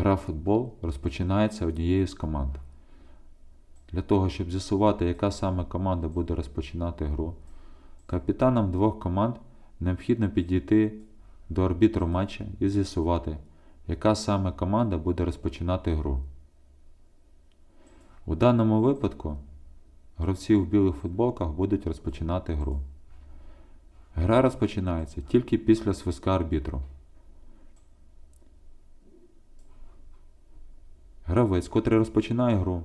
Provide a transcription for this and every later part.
Гра в футбол розпочинається однією з команд. Для того, щоб з'ясувати, яка саме команда буде розпочинати гру, капітанам двох команд необхідно підійти до арбітру матча і з'ясувати, яка саме команда буде розпочинати гру. У даному випадку гравці у білих футболках будуть розпочинати гру. Гра розпочинається тільки після свистка арбітру. Гравець, котрий розпочинає гру,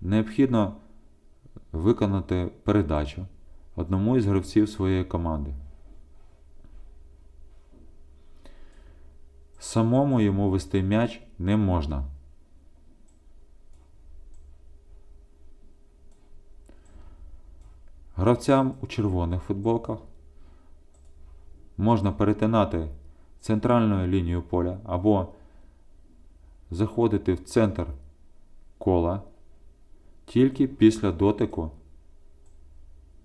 необхідно виконати передачу одному із гравців своєї команди. Самому йому вести м'яч не можна. Гравцям у червоних футболках можна перетинати центральну лінію поля або заходити в центр кола тільки після дотику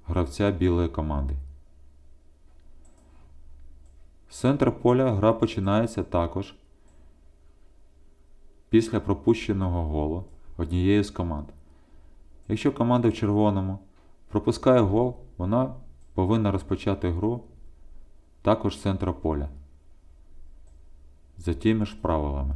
гравця білої команди. З центра поля гра починається також після пропущеного голу однієї з команд. Якщо команда в червоному пропускає гол, вона повинна розпочати гру також з центра поля за тими ж правилами.